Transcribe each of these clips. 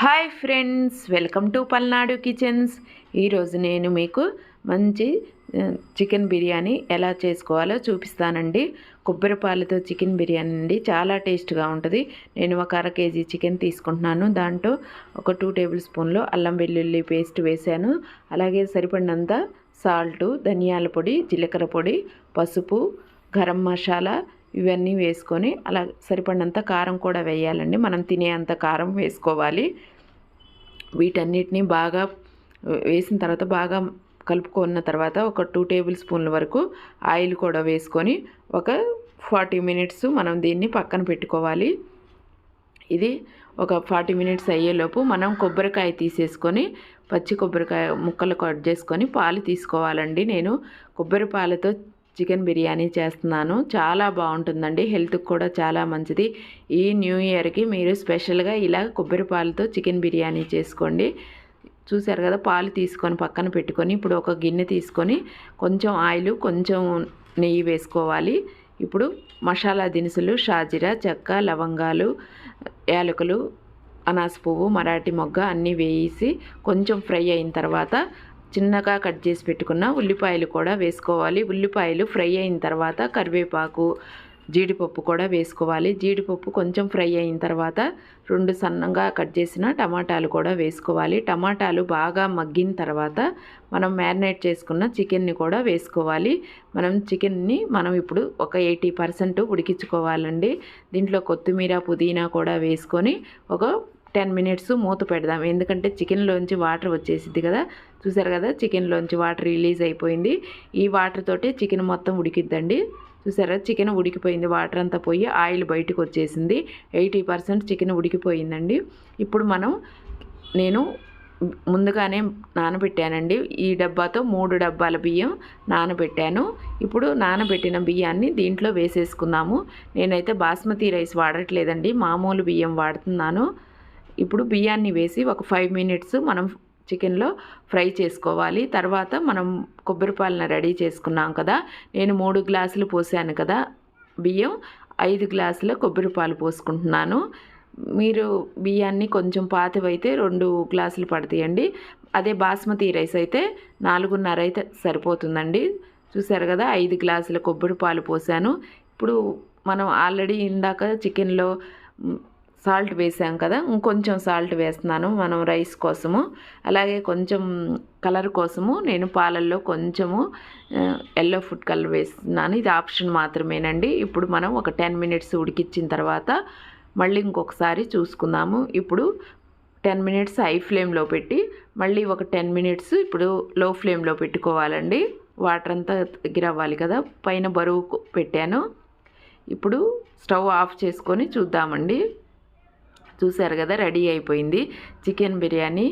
Hi friends welcome to Palnadu kitchens. ఈరోజు నేను మీకు మంచి చికెన్ బిర్యానీ ఎలా చేసుకోవాలో చూపిస్తానండి. కొబ్బరి పాలతో చికెన్ బిర్యానీ అండి చాలా టేస్ట్గా ఉంటుంది. నేను ఒక అర కేజీ చికెన్ తీసుకుంటున్నాను. దాంట్లో ఒక టూ టేబుల్ స్పూన్లు అల్లం వెల్లుల్లి పేస్ట్ వేశాను అలాగే సరిపడినంత సాల్టు ధనియాల పొడి జీలకర్ర పొడి పసుపు గరం మసాలా ఇవన్నీ వేసుకొని అలా సరిపడినంత కారం కూడా వేయాలండి. మనం తినే అంత కారం వేసుకోవాలి. వీటన్నిటిని బాగా వేసిన తర్వాత బాగా కలుపుకున్న తర్వాత ఒక టూ టేబుల్ స్పూన్ల వరకు ఆయిల్ కూడా వేసుకొని ఒక ఫార్టీ మినిట్స్ మనం దీన్ని పక్కన పెట్టుకోవాలి. ఇది ఒక ఫార్టీ మినిట్స్ అయ్యేలోపు మనం కొబ్బరికాయ తీసేసుకొని పచ్చి కొబ్బరికాయ ముక్కలు కట్ చేసుకొని పాలు తీసుకోవాలండి. నేను కొబ్బరి పాలతో చికెన్ బిర్యానీ చేస్తున్నాను. చాలా బాగుంటుందండి. హెల్త్కి కూడా చాలా మంచిది. ఈ న్యూ ఇయర్కి మీరు స్పెషల్గా ఇలా కొబ్బరి పాలతో చికెన్ బిర్యానీ చేసుకోండి. చూశారు కదా పాలు తీసుకొని పక్కన పెట్టుకొని ఇప్పుడు ఒక గిన్నె తీసుకొని కొంచెం ఆయిల్ కొంచెం నెయ్యి వేసుకోవాలి. ఇప్పుడు మసాలా దినుసులు షాజీరా చెక్క లవంగాలు యాలకులు అనాస పువ్వు మరాఠీ మొగ్గ అన్నీ వేసి కొంచెం ఫ్రై అయిన తర్వాత చిన్నగా కట్ చేసి పెట్టుకున్న ఉల్లిపాయలు కూడా వేసుకోవాలి. ఉల్లిపాయలు ఫ్రై అయిన తర్వాత కరివేపాకు జీడిపప్పు కూడా వేసుకోవాలి. జీడిపప్పు కొంచెం ఫ్రై అయిన తర్వాత రెండు సన్నంగా కట్ చేసిన టమాటాలు కూడా వేసుకోవాలి. టమాటాలు బాగా మగ్గిన తర్వాత మనం మ్యారినేట్ చేసుకున్న చికెన్ని కూడా వేసుకోవాలి. మనం చికెన్ని మనం ఇప్పుడు ఒక ఎయిటీ పర్సెంట్ ఉడికించుకోవాలండి. దీంట్లో కొత్తిమీర పుదీనా కూడా వేసుకొని ఒక టెన్ మినిట్స్ మూత పెడదాం. ఎందుకంటే చికెన్లోంచి వాటర్ వచ్చేసిద్ది కదా. చూసారు కదా చికెన్లోంచి వాటర్ రిలీజ్ అయిపోయింది. ఈ వాటర్ తోటి చికెన్ మొత్తం ఉడికిద్దండి. చూసారా చికెన్ ఉడికిపోయింది. వాటర్ అంతా పోయి ఆయిల్ బయటకు వచ్చేసింది. ఎయిటీ పర్సెంట్ చికెన్ ఉడికిపోయిందండి. ఇప్పుడు మనం నేను ముందుగానే నానబెట్టానండి. ఈ డబ్బాతో మూడు డబ్బాల బియ్యం నానబెట్టాను. ఇప్పుడు నానబెట్టిన బియ్యాన్ని దీంట్లో వేసేసుకుందాము. నేనైతే బాస్మతి రైస్ వాడట్లేదండి. మామూలు బియ్యం వాడుతున్నాను. ఇప్పుడు బియ్యాన్ని వేసి ఒక ఫైవ్ మినిట్స్ మనం చికెన్లో ఫ్రై చేసుకోవాలి. తర్వాత మనం కొబ్బరిపాలను రెడీ చేసుకున్నాం కదా. నేను మూడు గ్లాసులు పోసాను కదా బియ్యం. ఐదు గ్లాసుల కొబ్బరి పాలు పోసుకుంటున్నాను. మీరు బియ్యాన్ని కొంచెం పాతవైతే రెండు గ్లాసులు పడతాయండి. అదే బాస్మతి రైస్ అయితే నాలుగున్నర అయితే సరిపోతుందండి. చూసారు కదా ఐదు గ్లాసుల కొబ్బరి పాలు పోసాను. ఇప్పుడు మనం ఆల్రెడీ ఇందాక చికెన్లో సాల్ట్ వేసాం కదా ఇంకొంచెం సాల్ట్ వేస్తున్నాను మనం రైస్ కోసము. అలాగే కొంచెం కలర్ కోసము నేను పాలల్లో కొంచెము ఎల్లో ఫుడ్ కలర్ వేస్తున్నాను. ఇది ఆప్షన్ మాత్రమేనండి. ఇప్పుడు మనం ఒక టెన్ మినిట్స్ ఉడికిచ్చిన తర్వాత మళ్ళీ ఇంకొకసారి చూసుకుందాము. ఇప్పుడు టెన్ మినిట్స్ హై ఫ్లేమ్లో పెట్టి మళ్ళీ ఒక టెన్ మినిట్స్ ఇప్పుడు లో ఫ్లేమ్లో పెట్టుకోవాలండి. వాటర్ అంతా దగ్గర అవ్వాలి కదా పైన బరువు పెట్టాను. ఇప్పుడు స్టవ్ ఆఫ్ చేసుకొని చూద్దామండి. చూసారు కదా రెడీ అయిపోయింది. చికెన్ బిర్యానీ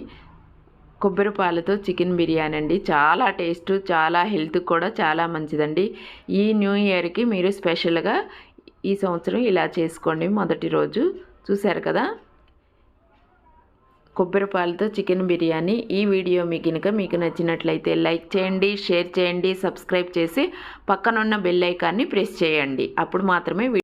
కొబ్బరి పాలతో చికెన్ బిర్యానీ అండి. చాలా టేస్ట్ చాలా హెల్త్ కూడా చాలా మంచిదండి. ఈ న్యూ ఇయర్కి మీరు స్పెషల్గా ఈ సంవత్సరం ఇలా చేసుకోండి మొదటి రోజు. చూశారు కదా? కొబ్బరి పాలతో చికెన్ బిర్యానీ. ఈ వీడియో మీకు కనుక మీకు నచ్చినట్లయితే లైక్ చేయండి షేర్ చేయండి సబ్స్క్రైబ్ చేసి పక్కనున్న బెల్ ఐకాన్ని ప్రెస్ చేయండి. అప్పుడు మాత్రమే